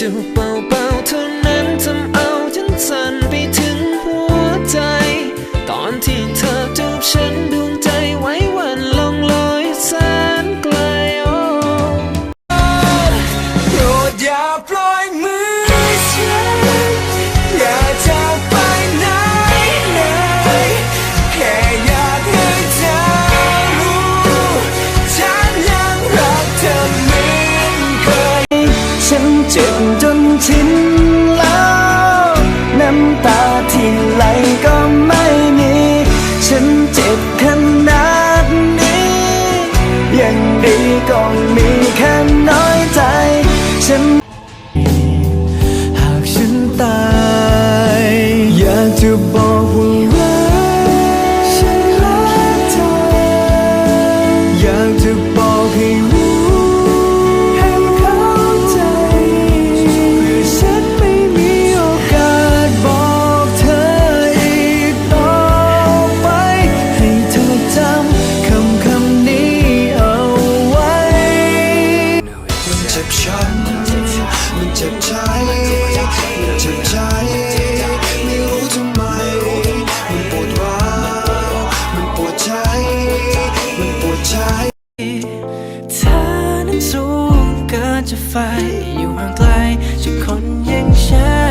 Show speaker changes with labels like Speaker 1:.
Speaker 1: จะเบาๆเท่านั้นทำเอาฉันสั่นไปถึงหัวใจ ตอนที่เธอจูบฉันดู to bone. จะไฟอยู่ห่างไกลจากคนอย่างฉัน